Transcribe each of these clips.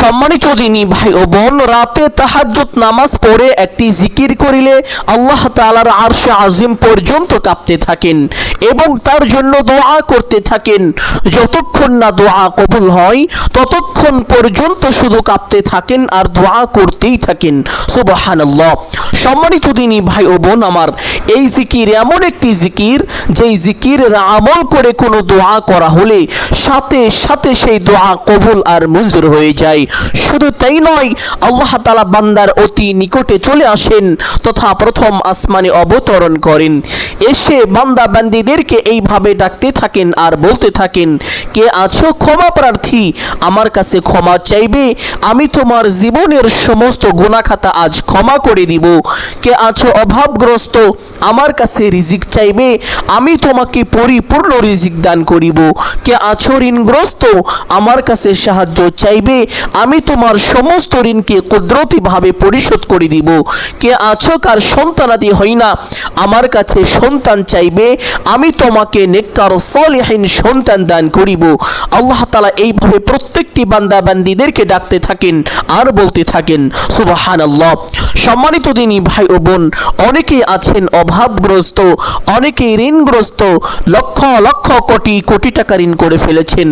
সম্মানিত দিনী ভাই ও বোন, রাতে তাহাজ্জুদ নামাজ পড়ে একটি জিকির করিলে আল্লাহ তাআলার আরশে আজিম পর্যন্ত কাঁপতে থাকেন এবং তার জন্য দোয়া করতে থাকেন। যতক্ষণ না দোয়া কবুল হয়, ততক্ষণ পর্যন্ত শুধু কাঁপতে থাকেন আর দোয়া করতেই থাকেন। সুবহানাল্লাহ। সম্মানিত দিনী ভাই ও বোন আমার, এই জিকির এমন একটি জিকির, যেই জিকির আমল করে কোনো দোয়া করা হলে সাথে সাথে সেই দোয়া কবুল আর মঞ্জুর হয়ে যায়। শুধু তাই নয়, আল্লাহ তালা বান্দার অতি নিকটে চলে আসেন তথা প্রথম আসমানে অবতরণ করেন। এসে বান্দা বান্দিদেরকে এইভাবে ডাকতে থাকেন আর বলতে থাকেন, কে আছো ক্ষমা প্রার্থী? আমার কাছে ক্ষমা চাইবে। আমি তোমার জীবনের সমস্ত গুণাখাতা আজ ক্ষমা করে দিব। কে আছো অভাবগ্রস্ত? আমার কাছে রিজিক চাইবে। আমি তোমাকে পরিপূর্ণ রিজিক দান করিব। কে আছো ঋণগ্রস্ত? আমার কাছে সাহায্য চাইবে। আমি তোমার সমস্ত ঋণকে কুদরতিভাবে পরিশোধ করে দিব। কে আছো কার সন্তানাদি হয় না, আমার কাছে সন্তান চাইবে, আমি তোমাকে নেককার সলিহীন সন্তান দান করিব। আল্লাহ তালা এইভাবে প্রত্যেকটি বান্দা বান্দিদেরকে ডাকতে থাকেন আর বলতে থাকেন সুবাহান আল্লাহ সম্মানিত দিনী ভাই ও বোন, অনেকেই আছেন অভাবগ্রস্ত, অনেকেই ঋণগ্রস্ত, লক্ষ লক্ষ কোটি কোটি টাকা ঋণ করে ফেলেছেন।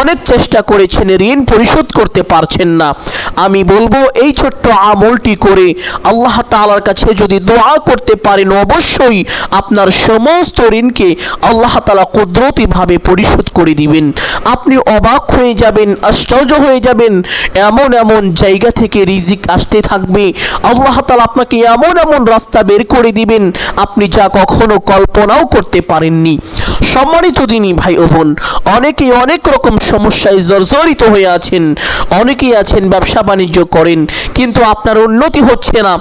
অনেক চেষ্টা করেছেন ঋণ পরিশোধ করতে পারছেন না। আমি বলব, এই ছোট্ট আমলটি করে আল্লাহ তাআলার কাছে যদি দোয়া করতে পারেন, অবশ্যই আপনার সমস্ত ঋণকে আল্লাহ তাআলা কুদরতিভাবে পরিশোধ করে দিবেন। আপনি অবাক হয়ে যাবেন, আশ্চর্য হয়ে যাবেন। এমন এমন জায়গা থেকে রিজিক আসতে থাকবে। আল্লাহ তালা আপনাকে এমন এমন রাস্তা বের করে দিবেন, আপনি যা কখনো কল্পনাও করতে পারেননি। সম্মানিত দিনী ভাই ও বোন, অনেকেই অনেক রকম সমস্যায় জর্জরিত হয়ে আছেন। অনেকেই আছেন, ব্যবসা বাণিজ্য করেন, কিন্তু আপনার উন্নতি হচ্ছে না।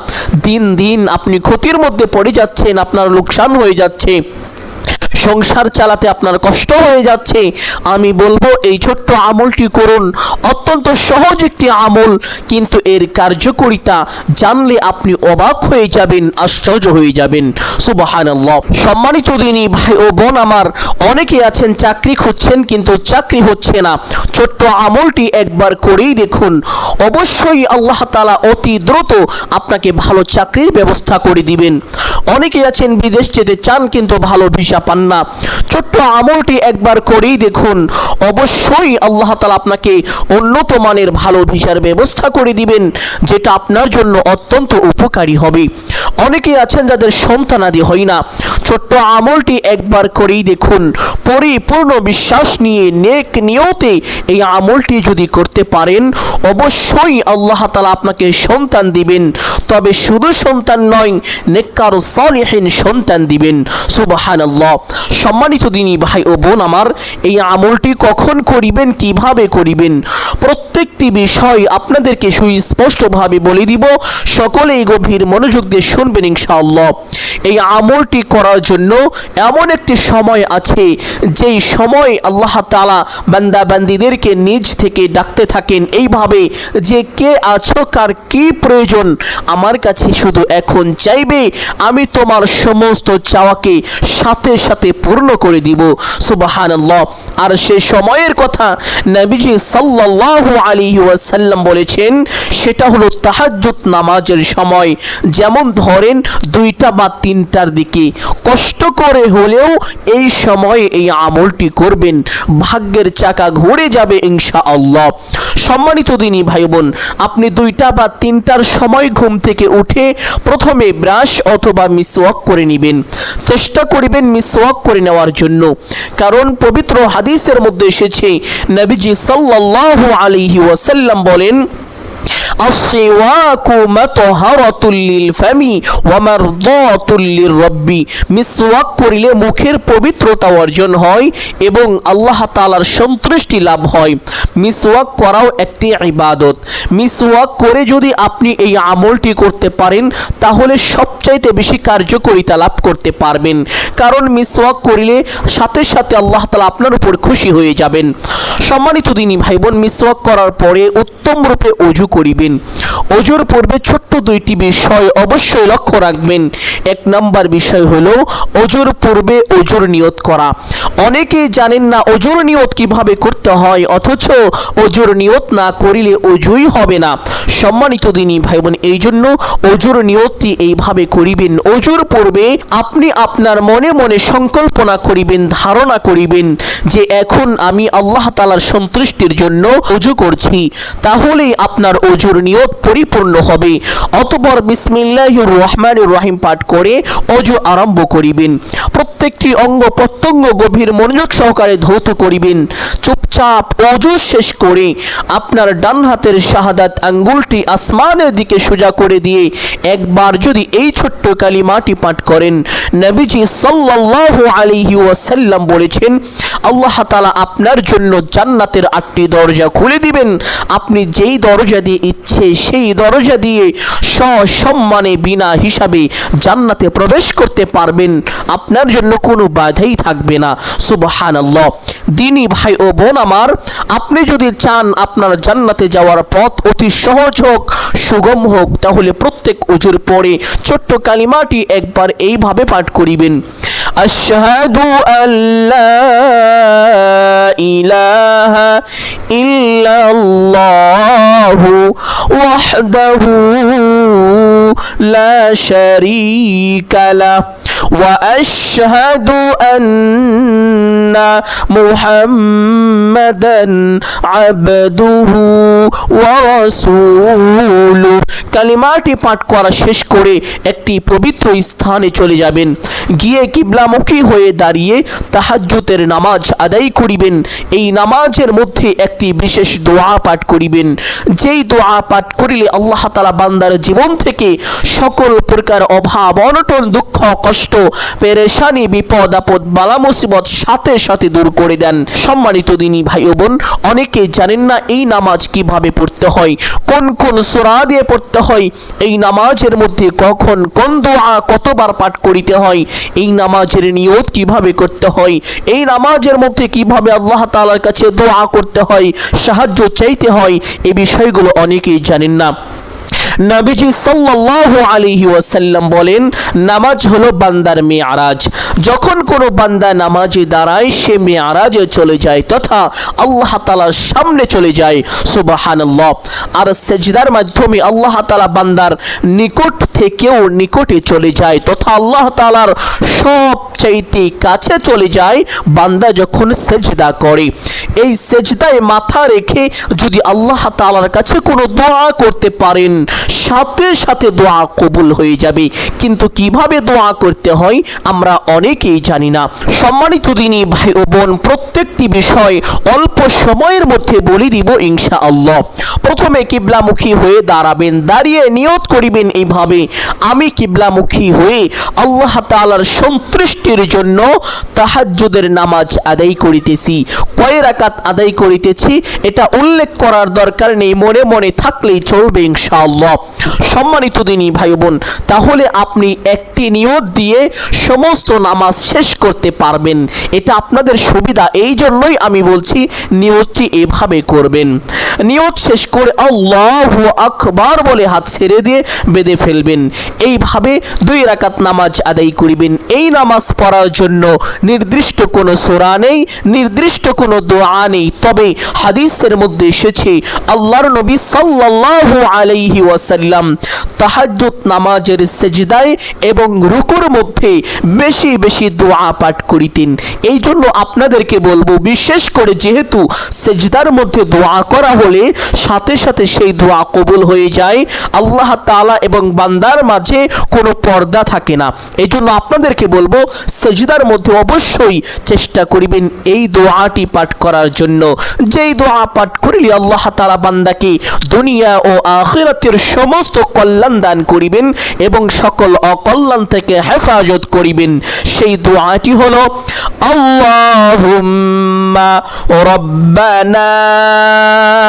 দিন দিন আপনি ক্ষতির মধ্যে পড়ে যাচ্ছেন, আপনার লোকসান হয়ে যাচ্ছে। সংসার চালাতে আপনার কষ্ট হয়ে যাচ্ছে, আমি বলব এই ছোট্ট আমলটি করুন। অত্যন্ত সহজ একটি আমল, কিন্তু এর কার্যকরিতা জানলে আপনি অবাক হয়ে যাবেন, আশ্চর্য হয়ে যাবেন। সুবহানাল্লাহ। সম্মানিত দিনী ভাই ও বোন আমার, অনেকে আছেন, চাকরি খুঁজছেন, কিন্তু চাকরি হচ্ছে না। ছোট্ট আমলটি একবার করেই দেখুন। অবশ্যই আল্লাহ তাআলা অতি দ্রুত আপনাকে ভালো চাকরির ব্যবস্থা করে দিবেন। অনেকে আছেন, বিদেশ যেতে চান কিন্তু ভালো ভিসা পান না। ছোট্ট আমলটি একবার করেই দেখুন। অবশ্যই আল্লাহ তালা আপনাকে উন্নত মানের ভালো ভিসার ব্যবস্থা করে দিবেন, যেটা আপনার জন্য অত্যন্ত উপকারী হবে। অনেকে আছেন যাদের সন্তানাদি হয় না। ছোট্ট আমলটি একবার করেই দেখুন। পরিপূর্ণ বিশ্বাস নিয়ে, নেক নিয়তে এই আমলটি যদি করতে পারেন, অবশ্যই আল্লাহ তালা আপনাকে সন্তান দিবেন। তবে শুধু সন্তান নয়, নেককার সলিহীন সন্তান দিবেন। সুবাহান সম্মানিত দিনী ভাই ও বোন আমার, এই আমলটি কখন করিবেন, কীভাবে করিবেন? প্রত্যেকটি বিষয় আপনাদেরকে সুস্পষ্টভাবে বলে দিব। সকলেই গভীর মনোযোগ দিয়ে শুনবেন ইনশাআল্লাহ। এই আমলটি করার জন্য এমন একটি সময় আছে, যেই সময় আল্লাহ তালা বান্দা বান্দিদেরকে নিজ থেকে ডাকতে থাকেন। এইভাবে যে কে আছো, কার কি প্রয়োজন আমার কাছে শুধু এখন চাইবে, আমি তোমার সমস্ত চাওয়াকে সাথে সাথে পূর্ণ করে দিব। সুবাহান আর সে সময়ের কথা নবীজি সাল্লাল্লাহু আলী ওয়াসাল্লাম বলেছেন, সেটা হলো তাহাজ্জুদ নামাজের সময়। যেমন ধরেন দুইটা বা তিনটার দিকে। কষ্ট করে হলেও এই সময়ে এই আমলটি করবেন, ভাগ্যের চাকা ঘুরে যাবে ইনশা আল্লাহ সম্মানিত দিনী ভাই বোন আপনি দুইটা বা তিনটার সময় ঘুম থেকে উঠে প্রথমে ব্রাশ অথবা মিসওয়াক করে নেবেন। চেষ্টা করবেন মিসওয়াক করে নেওয়ার জন্য। কারণ পবিত্র হাদিসের মধ্যে এসেছে, নবীজি সাল্লাল্লাহু আলাইহি ওয়াসাল্লাম বলেন السواك مطهرة للفم ومرضاة للرب মিসওয়াক করিলে মুখের পবিত্রতা অর্জন হয় এবং আল্লাহ তাআলার সন্তুষ্টি লাভ হয় মিসওয়াক করাও একটি ইবাদত মিসওয়াক করে যদি আপনি এই আমলটি করতে পারেন তাহলে সবচাইতে বেশি কার্যকরিতা লাভ করতে পারবেন কারণ মিসওয়াক করিলে সাথে সাথে আল্লাহ তাআলা আপনার উপর খুশি হয়ে যাবেন সম্মানিত দিনী ভাই বোন মিসওয়াক করার পরে উত্তম রূপে অজু করিবেন। করিবেন অজুর পূর্বে ছোট্ট দুইটি বিষয় অবশ্যই লক্ষ্য রাখবেন। এক নাম্বার বিষয় হলো অজুর পূর্বে অজুর নিয়ত করা। অনেকেই জানেন না অজুর নিয়ত কীভাবে করতে হয়, অথচ অজুর নিয়ত না করিলে অজুই হবে না। সম্মানিত দিনী ভাই বোন এই জন্য অজুর নিয়তটি এইভাবে করিবেন। অজুর পূর্বে আপনি আপনার মনে মনে সংকল্পনা করিবেন, ধারণা করিবেন যে এখন আমি আল্লাহ তালার সন্তুষ্টির জন্য অজু করছি। তাহলেই আপনার অজুর নিয়ত পরিপূর্ণ হবে। অতপর বিসমিল্লাহির রহমানির রহিম পাঠ করে অজু আরম্ভ করিবেন। প্রত্যেকটি অঙ্গ প্রত্যঙ্গ গভীর মনোযোগ সহকারে ধৌত করিবেন। চুপচাপ অজু শেষ করে আপনার ডান হাতের শাহাদাত আঙ্গুলটি আসমানের দিকে সোজা করে দিয়ে একবার যদি এই ছোট্ট কালিমাটি পাঠ করেন, নবীজি সাল্লাল্লাহু আলাইহি ওয়াসাল্লাম বলেছেন, আল্লাহ তাআলা আপনার জন্য জান্নাতের আটটি দরজা খুলে দিবেন। আপনি যেই দরজা দিয়ে ইচ্ছে, সেই দরজা দিয়ে সসম্মানে বিনা হিসাবে জান্নাতে প্রবেশ করতে পারবেন, আপনার জন্য কোনো বাধাই থাকবে না। সুবহানাল্লাহ। দিনী ভাই ও বোন আমার, আপনি যদি চান আপনার জান্নাতে যাওয়ার পথ অতি সহজ হোক, সুগম হোক, তাহলে প্রত্যেক উজুর পরে ছোট্ট কালিমাটি একবার এইভাবে পাঠ করিবেন। আশহাদু আল্লাহ ইলাহা ইল্লাল্লাহু ওয়াহদাহু লা শারীকা লাহ واشهد ان محمدا عبده ورسوله কালিমাটি পাঠ করা শেষ করে একটি পবিত্র স্থানে চলে যাবেন গিয়ে কিবলামুখী হয়ে দাঁড়িয়ে তাহাজ্জুতের নামাজ আদায় করিবেন এই নামাজের মধ্যে একটি বিশেষ দোয়া পাঠ করিবেন যেই দোয়া পাঠ করিলে আল্লাহ তালা বান্দার জীবন থেকে সকল প্রকার অভাব অনটন দুঃখ কষ্ট পেরেশানি বিপদ, আপদ, বালা মুসিবত সাথে সাথে দূর করে দেন। সম্মানিত দিনী ভাই ও বোন, অনেকে জানেন না এই নামাজ কীভাবে পড়তে হয়, কোন কোন সোরা দিয়ে পড়তে হয়, এই নামাজের মধ্যে কখন কোন দোয়া কতবার পাঠ করিতে হয়, এই নামাজের নিয়ত কীভাবে করতে হয়, এই নামাজের মধ্যে কীভাবে আল্লাহ তাআলার কাছে দোয়া করতে হয়, সাহায্য চাইতে হয় এই বিষয়গুলো অনেকেই জানেন না। নবীজি সাল্লাল্লাহু আলাইহি ওয়াসাল্লাম বলেন, নামাজ হলো বান্দার মেয়ারাজ যখন কোনো বান্দা নামাজে দাঁড়ায়, সে মেয়ারাজে চলে যায় তথা আল্লাহ তাআলার সামনে চলে যায়। সুবহানাল্লাহ। আর সেজদার মাধ্যমে আল্লাহ তাআলা বান্দার নিকট থেকেও নিকটে চলে যায় তথা আল্লাহ তাআলার সব চাইতে কাছে চলে যায় বান্দা যখন সেজদা করে। এই সেজদায় মাথা রেখে যদি আল্লাহ তাআলার কাছে কোনো দোয়া করতে পারেন সাথে সাথে দোয়া কবুল হয়ে যাবে। কিন্তু কীভাবে দোয়া করতে হয়, আমরা অনেকেই জানি না। সম্মানিত দিনী ভাই ও বোন, প্রত্যেকটি বিষয় অল্প সময়ের মধ্যে বলে দিব ইনশা আল্লাহ প্রথমে কিবলামুখী হয়ে দাঁড়াবেন, দাঁড়িয়ে নিয়ত করিবেন এইভাবে। আমি কিবলামুখী হয়ে আল্লাহ তাআলার সন্তুষ্টির জন্য তাহাজ্জুদের নামাজ আদায় করিতেছি। কয় রাকাত আদায় করিতেছি, এটা উল্লেখ করার দরকার নেই, মনে মনে থাকলেই চলবে ইনশাআল্লাহ। সম্মানিত দিনী ভাই বোন, তাহলে আপনি একটি নিয়ত দিয়ে সমস্ত নামাজ শেষ করতে পারবেন। এটা আপনাদের সুবিধা এই জন্যই আমি বলছি নিয়তটি এভাবে করবেন। নিয়ত শেষ করে আল্লাহ আকবার বলে হাত ছেড়ে দিয়ে বেঁধে ফেলবেন। এইভাবে দুই রাকাত নামাজ আদায় করিবেন। এই নামাজ পড়ার জন্য নির্দিষ্ট কোনো সোরা নেই, নির্দিষ্ট কোনো দোয়া নেই। তবে হাদিসের মধ্যে এসেছে, আল্লাহর নবী সাল্লাল্লাহু আলাইহি ওয়াসাল্লাম তাহাজ্জুদ নামাজের সেজদায় এবং রুকুর মধ্যে বেশি বেশি দোয়া পাঠ করিতেন। এই জন্য আপনাদেরকে বলব, বিশেষ করে যেহেতু সেজদার মধ্যে দোয়া করা হলে সাথে সাথে সেই দোয়া কবুল হয়ে যায়। আল্লাহ তাআলা এবং বান্দার মাঝে কোনো পর্দা থাকে না। এই জন্য আপনাদেরকে বলব, সেজদার মধ্যে অবশ্যই চেষ্টা করিবেন এই দোয়াটি পাঠ করার জন্য। যেই দোয়া পাঠ করিলে আল্লাহ তালা বান্দাকে দুনিয়া ও আখিরাতের সমস্ত কল্যাণ দান করিবেন এবং সকল অকল্যাণ থেকে হেফাজত করিবেন। সেই দোয়াটি হল, আল্লাহুম্মা রব্বানা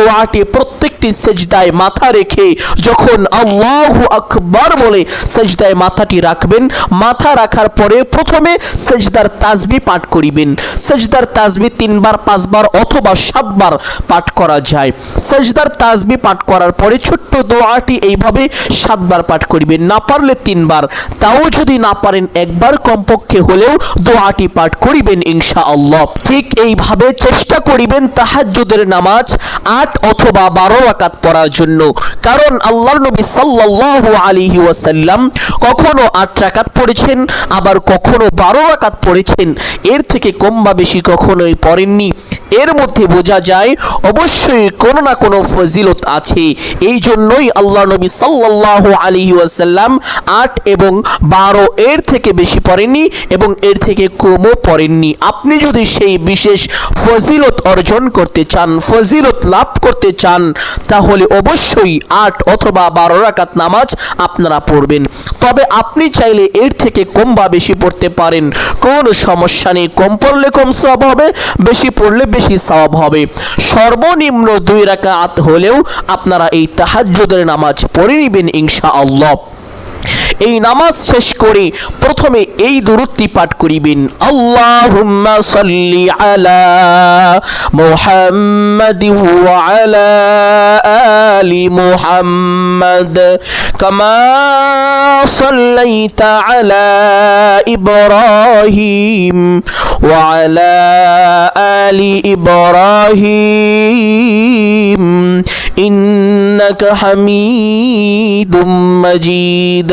দোয়াটি প্রত্যেকটি সেজদায় মাথা রেখে যখন আল্লাহু আকবার বলে সেজদায় মাথাটি রাখবেন, মাথা রাখার পরে প্রথমে সেজদার তাজবি পাঠ করিবেন। সেজদার তাজবি তিনবার, পাঁচবার অথবা সাতবার পাঠ করা যায়। সেজদার তাজবি পাঠ করার পরে ছোট্ট দোয়াটি এইভাবে সাতবার পাঠ করিবেন। না পারলে তিনবার। তাও যদি না পারেন, একবার কমপক্ষে হলেও দোয়াটি পাঠ করিবেন ইনশা আল্লাহ ঠিক এইভাবে চেষ্টা করিবেন তাহাজ্জুদের নামাজ। আট অথবা বারো রাকাত পড়ার জন্য। কারণ আল্লাহ নবী সাল্লাহ আলিহি ওয়াসাল্লাম কখনো আট রাকাত পড়েছেন, আবার কখনো বারো রাকাত পড়েছেন। এর থেকে কম বা বেশি কখনোই পড়েননি। এর মধ্যে বোঝা যায়, অবশ্যই কোনো না কোনো ফজিলত আছে। এই জন্যই আল্লাহ নবী সাল্লাল্লাহু আলাইহি ওয়াসাল্লাম আট এবং বারো এর থেকে বেশি পড়েননি এবং এর থেকে কমও পড়েননি। আপনি যদি সেই বিশেষ ফজিলত অর্জন করতে চান, ফজিলত লাভ করতে চান, তাহলে অবশ্যই আট অথবা বারো রাকাত নামাজ আপনারা পড়বেন। তবে আপনি চাইলে এর থেকে কম বা বেশি পড়তে পারেন। কোনো সমস্যা নেই। কম পড়লে কম সব হবে, বেশি পড়লে বেশি সব হবে। সর্বনিম্ন দুই রাকাত হলেও আপনারা এই তাহাজ্জুদের নামাজ পড়ে নেবেন ইনশা আল্লাহ এই নামাজ শেষ করে প্রথমে এই দূরত্বটি পাঠ করিবেন। আল্লাহুম্মা সাল্লি আলা মুহাম্মাদি ওয়া আলা আলি মুহাম্মাদ কামা সাল্লাইতা আলা ইব্রাহিম ওয়া আলা আলি ইব্রাহিম ইন্নাকা হামিদুম মাজিদ।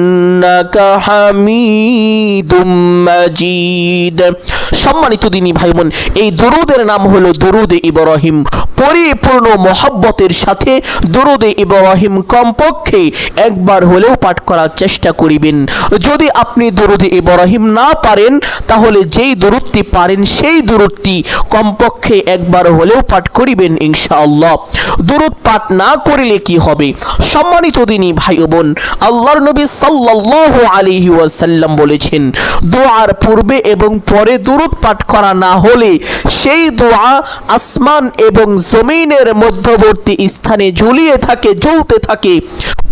সম্মানিত দিনী ভাই বোন এই দরুদের নাম হলো দরুদে ইব্রাহিম পরিপূর্ণ মহাব্বতের সাথে দরুদে ইব্রাহিম কমপক্ষে একবার হলেও পাঠ করার চেষ্টা করিবেন যদি আপনি দরুদে ইব্রাহিম না পারেন তাহলে যেই দরুদটি পারেন সেই দরুদটি কমপক্ষে একবার হলেও পাঠ করিবেন ইনশাআল্লাহ দরুদ পাঠ না করিলে কি হবে সম্মানিত দিনী ভাই বোন আল্লাহর নবী সাল্লাল্লাহু আলাইহি ওয়াসাল্লাম বলেছেন, দোয়ার পূর্বে এবং পরে দরুদ পাঠ করা না হলে সেই দোয়া আসমান এবং জমিনের মধ্যবর্তী স্থানে ঝুলিয়ে থাকে, জ্বলতে থাকে।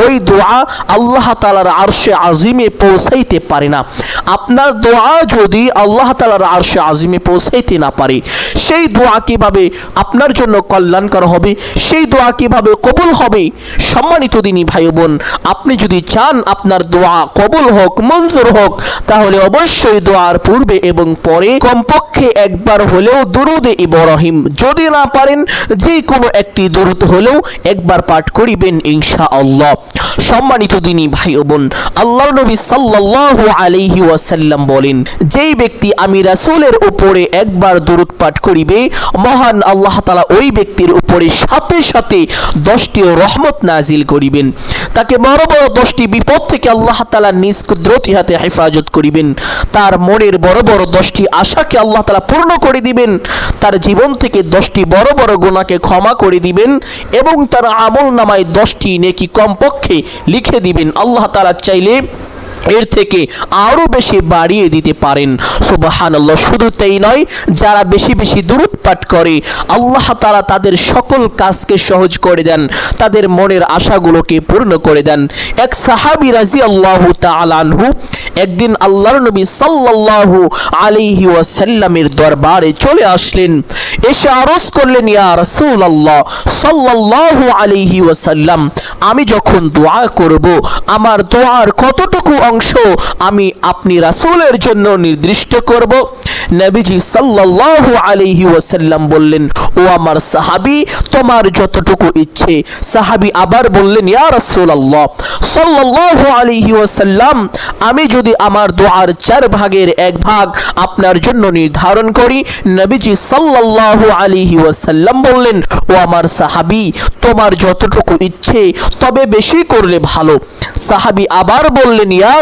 ওই দোয়া আল্লাহ তালার আরশে আজিমে পৌঁছাইতে পারে না। আপনার দোয়া যদি আল্লাহ তালার আরশে আজিমে পৌঁছাইতে না পারে, সেই দোয়া কীভাবে আপনার জন্য কল্যাণকর হবে? সেই দোয়া কীভাবে কবুল হবে? সম্মানিত দিনী ভাই বোন আপনি যদি চান আপনার দোয়া কবুল হোক, মঞ্জুর হোক। তাহলে অবশ্যই দোয়ার পূর্বে এবং পরে কমপক্ষে একবার হলেও দুরুদে ইব্রাহিম। যদি না পারেন যে কোনো একটি দুরুদ হলেও একবার পাঠ করিবেন ইনশা আল্লাহ সম্মানিত দিনী ভাই ও বোন আল্লাহ নবী সাল্লাল্লাহু আলাইহি ওয়াসাল্লাম বলেন, যেই ব্যক্তি আমি রাসূলের উপরে একবার দরুদ পাঠ করিবে, মহান আল্লাহ তাআলা ওই ব্যক্তির উপরে সাথে সাথে দশটি রহমত নাজিল করিবেন। তাকে বড় বড় দশটি বিপদ থেকে আল্লাহ তাআলা নিজ কুদরতি হাতে হেফাজত করিবেন। তার মনের বড় বড় দশটি আশাকে আল্লাহ তালা পূর্ণ করে দিবেন। তার জীবন থেকে দশটি বড় বড় গোনাকে ক্ষমা করে দিবেন এবং তার আমল নামায় দশটি নেকি কমপক্ষে লিখে দিবেন। আল্লাহ তালা চাইলে এর থেকে আরও বেশি বাড়িয়ে দিতে পারেন। সুবাহান আল্লাহ শুধু তাই নয়, যারা বেশি বেশি দূরত পাঠ করে, আল্লাহ তারা তাদের সকল কাজকে সহজ করে দেন, তাদের মনের আশাগুলোকে পূর্ণ করে দেন। এক সাহাবি রাজি আল্লাহ তালানহু একদিন আল্লাহর নবী সাল্লাল্লাহু আলাইহি ওয়াসাল্লামের দরবারে চলে আসলেন। এসে আরজ করলেন, ইয়া রাসূল আল্লাহ সাল্লাল্লাহু আলাইহি ওয়াসাল্লাম, আমি যখন দোয়া করব, আমার দোয়ার কতটুকু অংশ আমি আপনি রাসূলের জন্য নির্দিষ্ট করব। নবীজি সাল্লাল্লাহু আলাইহি ওয়াসাল্লাম বললেন, ও আমার সাহাবী, তোমার যতটুকু ইচ্ছে। সাহাবী আবার বললেন, ইয়া রাসূলুল্লাহ, সাল্লাল্লাহু আলাইহি ওয়াসাল্লাম, আমি যদি আমার দোয়ার চার ভাগের এক ভাগ আপনার জন্য নির্ধারণ করি। নবীজি সাল্লাল্লাহু আলাইহি ওয়াসাল্লাম বললেন, ও আমার সাহাবী, তোমার যতটুকু ইচ্ছে, তবে বেশি করলে ভালো। সাহাবী আবার বললেন, ইয়া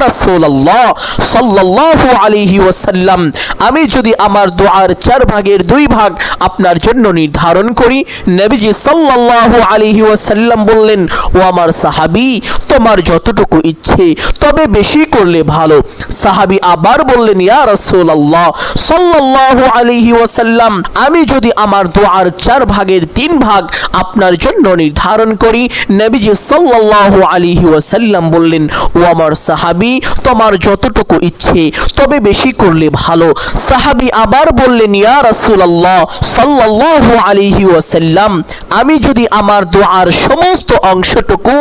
আমি যদি আমার দোয়ার চার ভাগের দুই ভাগ আপনার জন্য নির্ধারণ করি, নবীজি সাল্লাল্লাহু আলাইহি ওয়াসাল্লাম বললেন, ও আমার সাহাবী, তোমার যতটুকু ইচ্ছে, তবে বেশি করলে ভালো। সাহাবী আবার বললেন, ইয়া রাসূলুল্লাহ সাল্লাল্লাহু আলাইহি ওয়াসাল্লাম, আমি যদি আমার দোয়ার চার ভাগের তিন ভাগ আপনার জন্য নির্ধারণ করি, নবীজি সাল্লাল্লাহু আলাইহি ওয়াসাল্লাম বললেন, ও আমার সাহাবী তোমার যতটুকু ইচ্ছে, তবে বেশি করলে ভালো। সাহাবী আবার বললেন, ইয়া রাসূলুল্লাহ সাল্লাল্লাহু আলাইহি ওয়াসাল্লাম, আমি যদি আমার দোয়ার সমস্ত অংশটুকু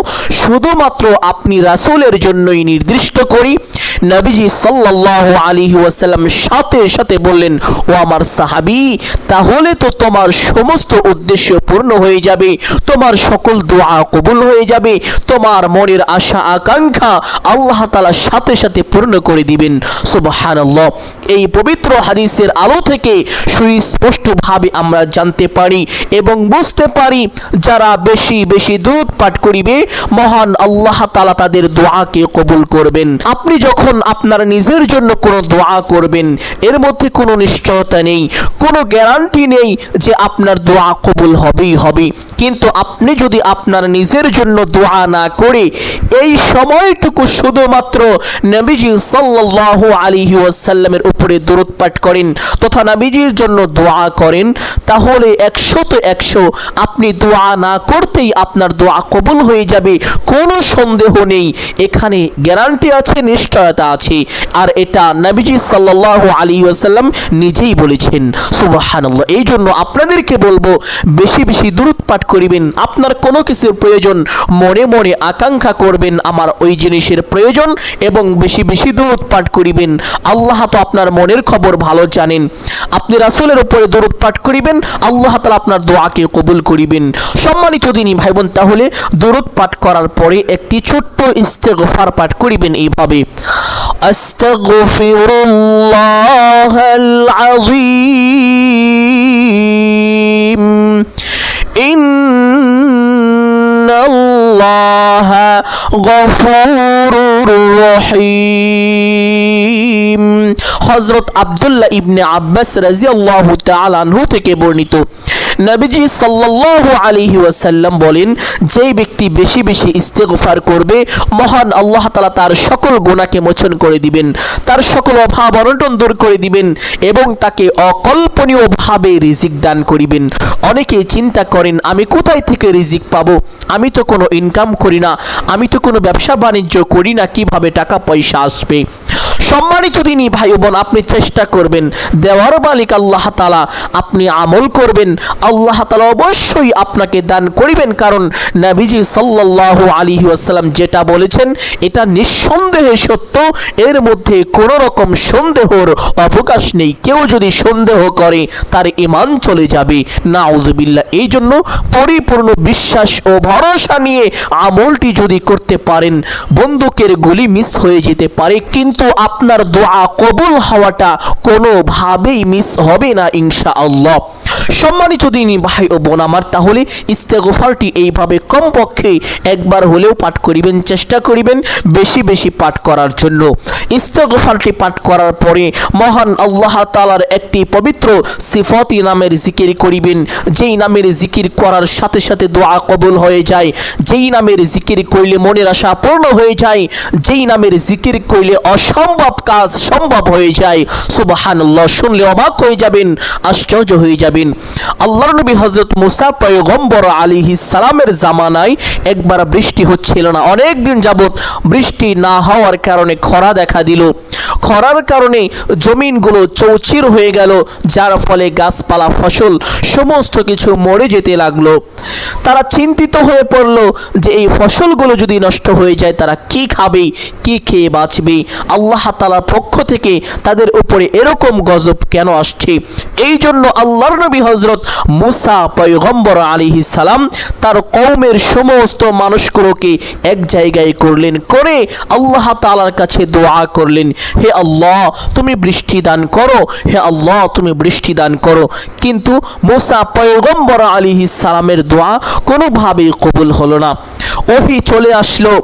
শুধুমাত্র আপনি রাসূলের জন্যই নির্দিষ্ট করি, নবীজি সাল্লাল্লাহু আলাইহি ওয়াসাল্লাম সাথে সাথে বললেন, ও আমার সাহাবী, তাহলে তো তোমার সমস্ত উদ্দেশ্য পূর্ণ হয়ে যাবে, তোমার সকল দোয়া কবুল হয়ে যাবে, তোমার মনের আশা, আকাঙ্ক্ষা আল্লাহ তাআলা সাথে সাথে পূর্ণ করে দিবেন। সুবহানাল্লাহ। এই পবিত্র হাদিসের আলো থেকে সুস্পষ্টভাবে আমরা জানতে পারি এবং বুঝতে পারি যারা বেশি বেশি দুধ পাঠ করিবে, মহান আল্লাহ তাআলা তাদের দোয়াকে কবুল করবেন। আপনি যখন আপনার নিজের জন্য কোনো দোয়া করবেন, এর মধ্যে কোনো নিশ্চয়তা নেই, কোনো গ্যারান্টি নেই যে আপনার দোয়া কবুল হবেই হবে। কিন্তু আপনি যদি আপনার নিজের জন্য দোয়া না করে, এই সময়টুকু শুধুমাত্র নবীজি সাল্লাল্লাহু আলাইহি ওয়াসাল্লামের উপরে দরুদ পাঠ করেন তথা নবীজির জন্য দোয়া করেন। তাহলে একশো তো একশো আপনি দোয়া না করতেই আপনার দোয়া কবুল হয়ে যাবে, কোনো সন্দেহ নেই। এখানে গ্যারান্টি আছে, নিশ্চয়তা আছে। আর এটা নবীজি সাল্লাল্লাহু আলাইহি ওয়াসাল্লাম নিজেই বলেছেন। সুবহানাল্লাহ। এই জন্য আপনাদেরকে বলব, বেশি বেশি দূরত পাঠ করিবেন, আপনার কোনো কিছুর প্রয়োজন। মনে মনে আকাঙ্ক্ষা করবেন, আমার ওই জিনিসের প্রয়োজন এবং বেশি বেশি দূরত পাঠ করিবেন। আল্লাহ তো আপনার মনের খবর ভালো জানেন। আপনি রাসূলের উপরে দরুদ পাঠ করিবেন, আল্লাহ তাআলা আপনার দোয়াকে কবুল করিবেন। সম্মানিত দিনী ভাই বোন তাহলে দরুদ পাঠ করার পরে একটি ছোট্ট ইস্তেগফার পাঠ করিবেন এইভাবে। আস্তাগফিরুল্লাহাল আযীম। إن الله غفور রহিম হযরত আব্দুল্লাহ ইবনে আব্বাস রাদিয়াল্লাহু তাআলা আনহু থেকে বর্ণিত নবীজি সাল্লাল্লাহু আলাইহি ওয়াসাল্লাম বলেন, যেই ব্যক্তি বেশি বেশি ইস্তেগফার করবে, মহান আল্লাহ তাআলা তার সকল গুনাহকে মোচন করে দিবেন, তার সকল অভাব অনটন দূর করে দিবেন এবং তাকে অকল্পনীয়ভাবে রিজিক দান করিবেন। অনেকে চিন্তা করেন, আমি কোথায় থেকে রিজিক পাবো? আমি তো কোনো ইনকাম করি না, আমি তো কোনো ব্যবসা বাণিজ্য করি না, কীভাবে টাকা পয়সা আসবে? সম্মানিত দিনই ভাই বোন, আপনি চেষ্টা করবেন, দেওয়ার মালিক আল্লাহ তালা আপনি আমল করবেন, আল্লাহ তালা অবশ্যই আপনাকে দান করিবেন, কারণ নাবিজি সাল্লাল্লাহু আলী ওয়াসাল্লাম যেটা বলেছেন, এটা নিঃসন্দেহে সত্য, এর মধ্যে কোনো রকম সন্দেহর অবকাশ নেই, কেউ যদি সন্দেহ করে, তার ইমান চলে যাবে, নাউজুবিল্লাহ। এই জন্য পরিপূর্ণ বিশ্বাস ও ভরসা নিয়ে আমলটি যদি করতে পারেন, বন্দুকের গুলি মিস হয়ে যেতে পারে, কিন্তু আপনার দোয়া কবুল হওয়াটা কোনোভাবেই মিস হবে না ইনশা আল্লাহ সম্মানিত দিনই ভাই ও বোন আমার, তাহলে ইস্তেগফারটি এইভাবে কমপক্ষে একবার হলেও পাঠ করিবেন, চেষ্টা করিবেন বেশি বেশি পাঠ করার জন্য। ইস্তেগফারটি পাঠ করার পরে মহান আল্লাহ তালার একটি পবিত্র সিফতি নামের জিকির করিবেন, যেই নামের জিকির করার সাথে সাথে দোয়া কবুল হয়ে যায়। যেই নামের জিকির করলে মনের আশা পূর্ণ হয়ে যায়, যেই নামের জিকির করলে অসম্ভব সব কাজ সম্ভব হয়ে যায়। সুবহানাল্লাহ, শুনলে অবাক হয়ে যাবেন, আশ্চর্য হয়ে যাবেন। আল্লাহর নবী হযরত মুসা পয়গম্বর আলাইহিস সালামের জামানায় একবার বৃষ্টি হচ্ছিল না। অনেক দিন যাবত বৃষ্টি না হওয়ার কারণে খরা দেখা দিল। খরার কারণে জমিনগুলো চৌচির হয়ে গেল, যার ফলে গাছপালা, ফসল, সমস্ত কিছু মরে যেতে লাগল। তারা চিন্তিত হয়ে পড়ল যে এই ফসলগুলো যদি নষ্ট হয়ে যায়, তারা কি খাবে, কি খেয়ে বাঁচবে? আল্লাহ তালার পক্ষ থেকে তাদের উপরে এরকম গজব কেন আসছে? এই জন্য আল্লাহর নবী হজরত মুসা পয়গম্বর আলী সালাম তার কৌমের সমস্ত মানুষগুলোকে এক জায়গায় করলেন, করে আল্লাহ তালার কাছে দোয়া করলেন, হে আল্লাহ, তুমি বৃষ্টি দান করো, হে আল্লাহ, তুমি বৃষ্টি দান করো। কিন্তু মুসা পয়গম্বর আলী সালামের দোয়া কোনোভাবেই কবুল হলো না। ওহি চলে আসলো।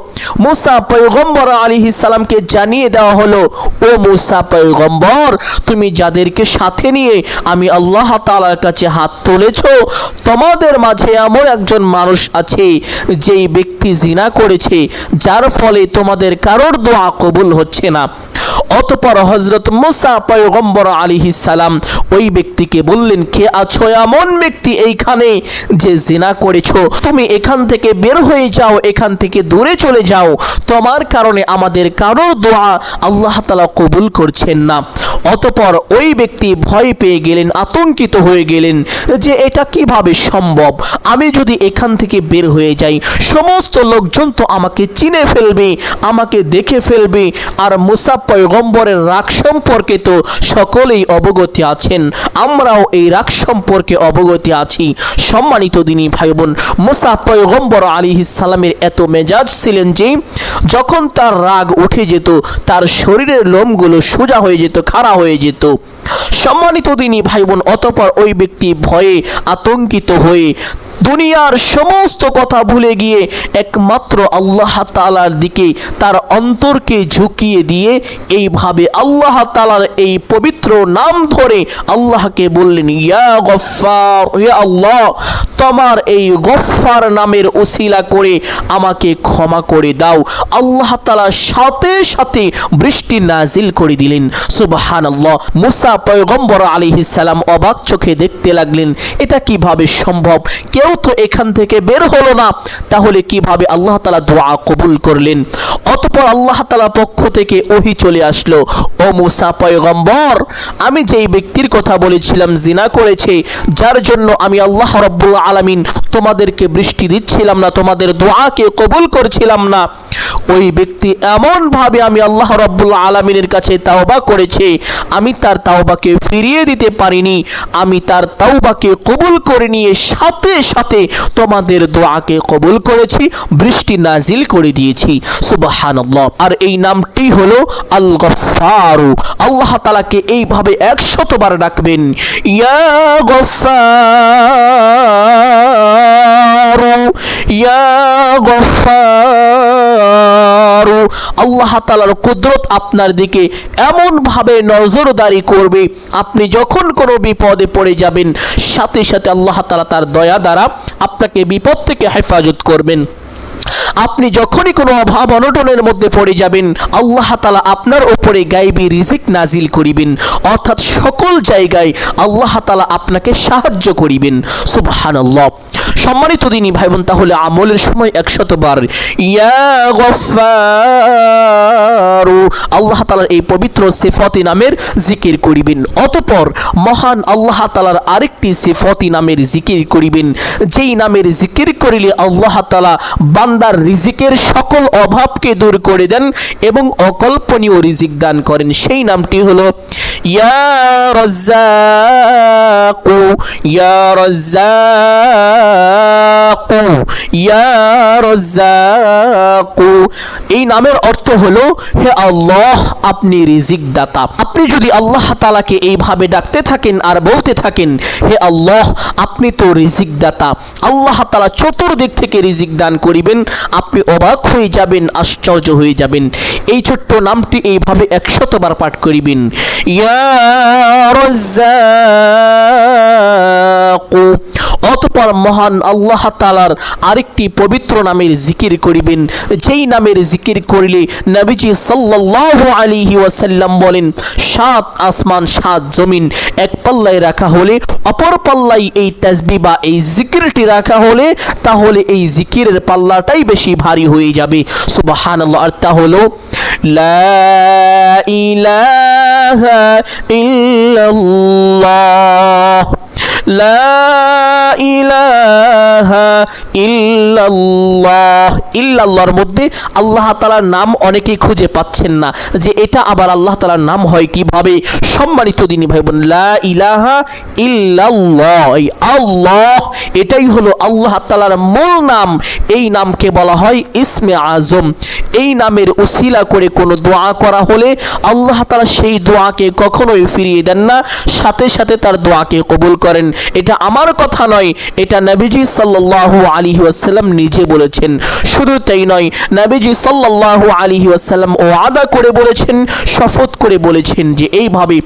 মুসা পয়গম্বর আলী সালামকে জানিয়ে দেওয়া হলো, ও মুসা পয়গম্বর, তুমি যাদেরকে সাথে নিয়ে আমি আল্লাহ তালার কাছে হাত তুলেছ, তোমাদের মাঝে এমন একজন মানুষ আছে, যেই ব্যক্তি জিনা করেছে, যার ফলে তোমাদের কারোর দোয়া কবুল হচ্ছে না। অতপর হজরত মুসা পয়গম্বর আলী সালাম ওই ব্যক্তিকে বললেন, কে আছো এমন ব্যক্তি এইখানে যে জিনা করেছ? তুমি এখান থেকে বের হয়ে যাও, এখান থেকে দূরে চলে যাও। তোমার কারণে আমাদের কারোর দোয়া আল্লাহ তালা কবুল করছেন না। অতপর ওই ব্যক্তি ভয় পেয়ে গেলেন, আতঙ্কিত হয়ে গেলেন যে এটা কীভাবে সম্ভব? আমি যদি এখান থেকে বের হয়ে যাই, সমস্ত লোকজন তো আমাকে চিনে ফেলবে, আমাকে দেখে ফেলবে, আর মুসা পয়গম্বরের রাগ সম্পর্কে তো সকলেই অবগতি আছেন। আমরাও এই রাগ সম্পর্কে অবগতি আছি। সম্মানিত দিনী ভাই বোন মুসা পয়গম্বর আলী সালামের এত মেজাজ ছিলেন যে, যখন তার রাগ উঠে যেত, তার শরীরের লোমগুলো সোজা হয়ে যেত খাড়া হয়ে যেত। সম্মানিত দিনী ভাই বোন অতপর ওই ব্যক্তি ভয়ে আতঙ্কিত হয়ে দুনিয়ার সমস্ত কথা ভুলে গিয়ে একমাত্র আল্লাহ তালার দিকে তার অন্তরকে ঝুঁকিয়ে দিয়ে এইভাবে আল্লাহ তালার এই পবিত্র নাম ধরে আল্লাহকে বললেন, ইয়া গফার ইয়া আল্লাহ, তোমার এই গফার নামের উসিলা করে আমাকে ক্ষমা করে দাও। আল্লাহ তালা সাথে সাথে বৃষ্টি নাজিল করে দিলেন। সুবহান আল্লাহ মুসা পয়গম্বর আলিহিস সালাম অবাক চোখে দেখতে লাগলেন, এটা কীভাবে সম্ভব? কেউ তো এখান থেকে বের হলো না। তাহলে কীভাবে আল্লাহ তালা দোয়া কবুল করলেন? অতপর আল্লাহ তালা পক্ষ থেকে ওহি চলে আসলো, ও মুসা পয়গম্বর, আমি যেই ব্যক্তির কথা বলেছিলাম জিনা করেছে, যার জন্য আমি আল্লাহ রব্বুল আলামিন তোমাদেরকে বৃষ্টি দিচ্ছিলাম না, তোমাদের দোয়াকে কবুল করছিলাম না। ওই ব্যক্তি এমনভাবে আমি আল্লাহ রব্বুল আলমিনের কাছে তাওবা করেছে, আমি তার তাওবাকে ফিরিয়ে দিতে পারিনি, আমি তার তাওবাকে কবুল করে নিয়ে সাথে সাথে তোমাদের দোয়াকে কবুল করেছি, বৃষ্টি নাজিল করে দিয়েছি। সুবহানাল্লাহ। আর এই নামটি হলো আল গফারু আল্লাহ তালাকে এইভাবে একশতবার ডাকবেন, ইয়া গফারু আল্লাহ তালার কুদরত আপনার দিকে এমনভাবে নজরদারি করবে। আপনি যখন কোনো বিপদে পড়ে যাবেন, সাথে সাথে আল্লাহ তালা তার দয়া দ্বারা আপনাকে বিপদ থেকে হেফাজত করবেন। আপনি যখনই কোনো অভাব অনটনের মধ্যে পড়ে যাবেন, আল্লাহ তালা আপনার ওপরে গাইবি রিজিক নাজিল করিবেন। অর্থাৎ সকল জায়গায় আল্লাহ তালা আপনাকে সাহায্য করিবেন। সুবহান সম্মানিত দিনই ভাই বোন তাহলে আমলের সময় একশতবার ইয়া আল্লাহ তালার এই পবিত্র সেফতি নামের জিকির করিবেন। অতপর মহান আল্লাহ তালার আরেকটি সেফতি নামের জিকির করিবেন। যেই নামের জিকির করিলে আল্লাহ তালা বান্দার রিজিকের সকল অভাবকে দূর করে দেন এবং অকল্পনীয় রিজিক দান করেন। সেই নামটি হলো ইয়া রাজ্জাকু ইয়া রাজ্জাকু। ইয়া রাজ্জাকু। এই নামের অর্থ হলো, হে আল্লাহ, আপনি রিজিক দাতা আপনি যদি আল্লাহ তালাকে এইভাবে ডাকতে থাকেন আর বলতে থাকেন, হে আল্লাহ, আপনি তো রিজিক দাতা আল্লাহ তালা চতুর্দিক থেকে রিজিক দান করিবেন, আপনি অবাক হয়ে যাবেন, আশ্চর্য হয়ে যাবেন। এই ছোট্ট নামটি এইভাবে একশতবার পাঠ করিবেন। ইয়া রাজ্জাকু। অতপর মহান আল্লাহ তালার আরেকটি পবিত্র নামের জিকির করিবেন। যেই নামের জিকির করিলে নবীজি সাল্লাল্লাহু আলাইহি ওয়াসাল্লাম বলেন, সাত আসমান, সাত জমিন, এক পাল্লায় রাখা হলে, অপর পাল্লায় এই তাসবি বা এই জিকিরটি রাখা হলে, তাহলে এই জিকিরের পাল্লাটাই বেশি ভারী হয়ে যাবে। সুবহানাল্লাহ, আর তা হলো, লা ইলাহা ইল্লাল্লাহ। লা ইলাহা ইল্লাল্লাহ। ইল্লাল্লাহর মধ্যে আল্লাহ তাআলার নাম অনেকেই খুঁজে পাচ্ছেন না যে এটা আবার আল্লাহ তাআলার নাম হয় কীভাবে? সম্মানিত দিনী ভাই বোন লা ইলাহা ইল্লাল্লাহ আল্লাহ, এটাই হলো আল্লাহ তাআলার মূল নাম। এই নামকে বলা হয় ইসমে আজম। এই নামের উসিলা করে কোনো দোয়া করা হলে আল্লাহ তাআলা সেই দোয়াকে কখনোই ফিরিয়ে দেন না। সাথে সাথে তার দোয়াকে কবুল করেন। এটা আমার কথা নয়, এটা নবীজি সাল্লাল্লাহু আলাইহি ওয়াসাল্লাম নিজে বলেছেন। শুধু তাই নয়, নবীজি সাল্লাল্লাহু আলাইহি ওয়াসাল্লাম ও আদা করে বলেছেন, শপথ করে বলেছেন যে এইভাবে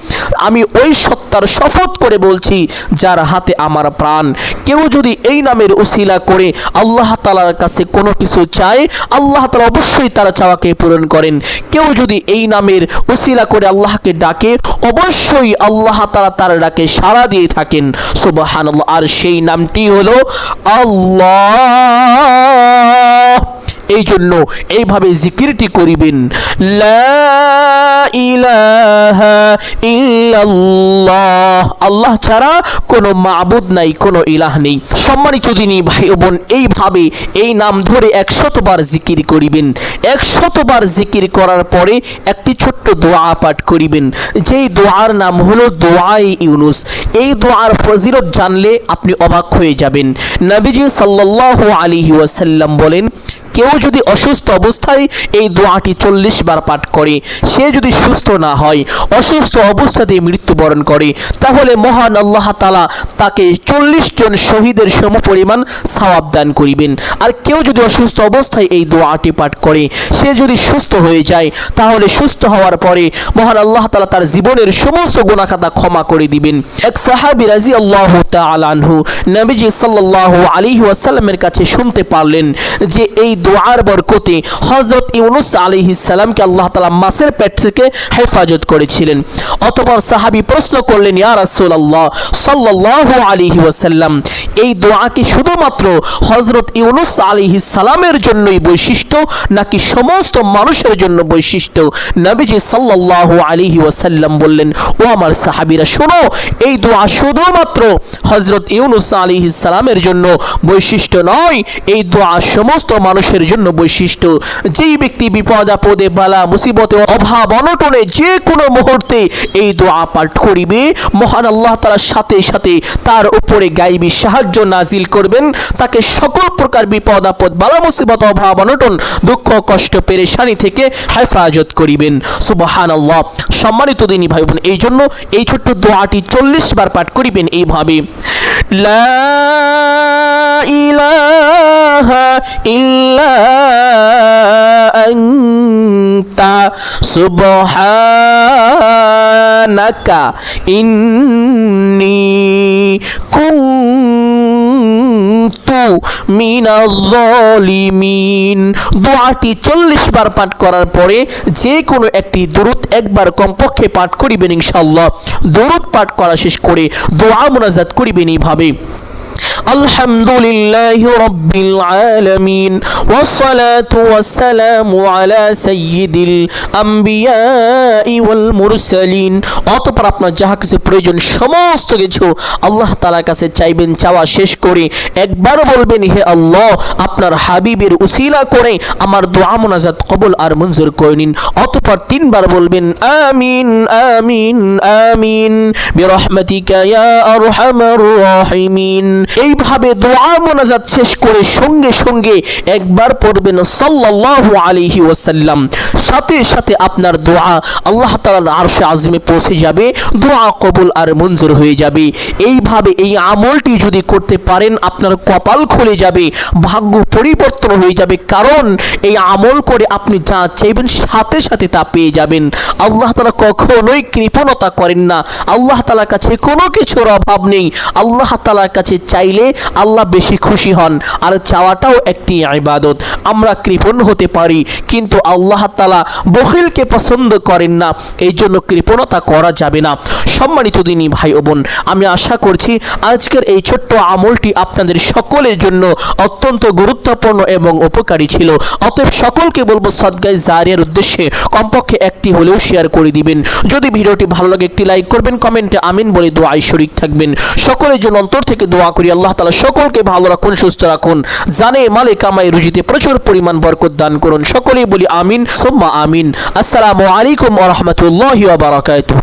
আমি ওই সত্তার শপথ করে বলছি, যার হাতে আমার প্রাণ। কেউ যদি এই নামের উসিলা করে আল্লাহ তালার কাছে কোনো কিছু চায়, আল্লাহ তাআলা অবশ্যই তারা চাওয়াকে পূরণ করেন। কেউ যদি এই নামের উসিলা করে আল্লাহকে ডাকে, অবশ্যই আল্লাহ তালা তার ডাকে সাড়া দিয়ে থাকেন। সুবহানাল্লাহ। আর সেই নামটি হলো আল্লাহ। এই জন্য এইভাবে জিকিরটি করিবেন আল্লাহ ছাড়া কোনো মাবুদ নাই, কোনো ইলাহ নেই। সম্মানিত দিনী ভাই বোন এইভাবে এই নাম ধরে একশতবার জিকির করিবেন। একশতবার জিকির করার পরে একটি ছোট্ট দোয়া পাঠ করিবেন। যেই দোয়ার নাম হলো দোয়াই ইউনুস। এই দোয়ার ফজিলত জানলে আপনি অবাক হয়ে যাবেন। নবীজি সাল্লাল্লাহু আলাইহি ওয়াসাল্লাম বলেন কেউ যদি অসুস্থ অবস্থায় এই দোয়াটি চল্লিশ বার পাঠ করে, সে যদি সুস্থ না হয়, অসুস্থ অবস্থাতে মৃত্যুবরণ করে, তাহলে মহান আল্লাহ তালা তাকে চল্লিশ জন শহীদের সমপরিমাণ সওয়াব দান করিবেন। আর কেউ যদি অসুস্থ অবস্থায় এই দোয়াটি পাঠ করে, সে যদি সুস্থ হয়ে যায়, তাহলে সুস্থ হওয়ার পরে মহান আল্লাহ তালা তার জীবনের সমস্ত গুণাখাতা ক্ষমা করে দিবেন। এক সাহাবি রাজি আল্লাহ তালানহু নবীজি সাল্লাহ আলী ওয়াসাল্লামের কাছে শুনতে পারলেন যে এই দোয়ার বরকতে হজরত ইউনুস আলী সালামকে আল্লাহ তালা মাসের পেট থেকে হেফাজত করেছিলেন। অতপর সাহাবি প্রশ্ন করলেন, ইয়া রাসূলুল্লাহ, সাল্লাল্লাহু আলাইহি ওয়াসাল্লাম, এই দোয়া কি শুধুমাত্র হজরত ইউনুস আলাইহিস সালামের জন্যই বৈশিষ্ট্য, নাকি সমস্ত মানুষের জন্য বৈশিষ্ট্য? নবীজি সাল্লাল্লাহু আলাইহি ওয়াসাল্লাম বললেন, ও আমার সাহাবীরা, শোনো, এই দোয়া শুধুমাত্র হজরত ইউনুস আলাইহিস সালামের জন্য বৈশিষ্ট্য নয়, এই দোয়া সমস্ত মানুষের জন্য বৈশিষ্ট্য। যেই ব্যক্তি বিপদ, আপদে বালা, মুসিবতে, অভাব, অনটনে যে কোনো মুহূর্তে এই দোয়া পাঠ করিবে। মহান আল্লাহ তাআলার সাথে সাথে তার উপরে গাইবী সাহায্য নাজিল করবেন। তাকে সকল প্রকার বিপদ, আপদ, বালা, মুসিবত, অভাব, অনটন, দুঃখ, কষ্ট, পেরেশানি থেকে হেফাজত করিবেন। সুবহান আল্লাহ সম্মানিত দিনী ভাই বোন এই জন্য এই ছোট্ট দোয়াটি চল্লিশ বার পাঠ করিবেন এইভাবে। লা ইল্লা আনতা সুবহানাকা ইন্নী কুনতু মিনাজ জালিমিন দোয়াটি চল্লিশ বার পাঠ করার পরে যে কোনো একটি দরুদ একবার কমপক্ষে পাঠ করিবেন ইনশাল্লাহ দরুদ পাঠ করা শেষ করে দোয়া মোনাজাত করিবেন এইভাবে। الحمد لله رب العالمين والصلاة والسلام على سيد الأنبياء والمرسلين অতপর আপনার যাহা কিছু প্রয়োজন সমস্ত কিছু আল্লাহ তালার কাছে চাইবেন চাওয়া শেষ করে একবার বলবেন হে আল্লাহ আপনার হাবিবের উসিলা করে আমার দোয়া মোনাজাত কবুল আর মঞ্জুর করে নিন অতপর তিনবার বলবেন আমিন আমিন আমিন বিরহমাতিকা ইয়া আরহামার রাহিমিন এইভাবে দোয়া মোনাজাত শেষ করে সঙ্গে সঙ্গে একবার পড়বেন সাল্লাল্লাহু আলাইহি ওয়াসাল্লাম। সাথে সাথে আপনার দোয়া আল্লাহ তাআলার আরশে আযমে পৌঁছে যাবে, দোয়া কবুল আর মঞ্জুর হয়ে যাবে। এইভাবে এই আমলটি যদি করতে পারেন, আপনার কপাল খুলে যাবে, ভাগ্য পরিবর্তন হয়ে যাবে। কারণ এই আমল করে আপনি যা চাইবেন, সাথে সাথে তা পেয়ে যাবেন। আল্লাহ তাআলা কখনোই কৃপণতা করেন না। আল্লাহ তাআলার কাছে কোনো কিছুর অভাব নেই। আল্লাহ তাআলার কাছে চাইলে চাইলে আল্লাহ বেশি খুশি হন। আর চাওয়াটাও একটি ইবাদত। আমরা কৃপণ হতে পারি, কিন্তু আল্লাহ তালা বখিলকে পছন্দ করেন না। এই জন্য কৃপণতা করা যাবে না। সম্মানিত দিনী ভাই ও বোন, আমি আশা করছি আজকের এই ছোট্ট আমলটি আপনাদের সকলের জন্য অত্যন্ত গুরুত্বপূর্ণ এবং উপকারী ছিল। অতএব সকলকে বলব সদগায় জারিয়ার উদ্দেশ্যে কমপক্ষে একটি হলেও শেয়ার করে দিবেন। যদি ভিডিওটি ভালো লাগে একটি লাইক করবেন কমেন্টে আমিন বলে দোয়াই শরিক থাকবেন। সকলের জন্য অন্তর থেকে দোয়া করি, আল্লাহ তালা সকলকে ভালো রাখুন, সুস্থ রাখুন। জানে মালে কামাই রুজিতে প্রচুর পরিমাণ বরকত দান করুন। সকলেই বলি আমিন, সোম্মা আমিন। আসসালামু আলাইকুম ওয়া বারাকাতু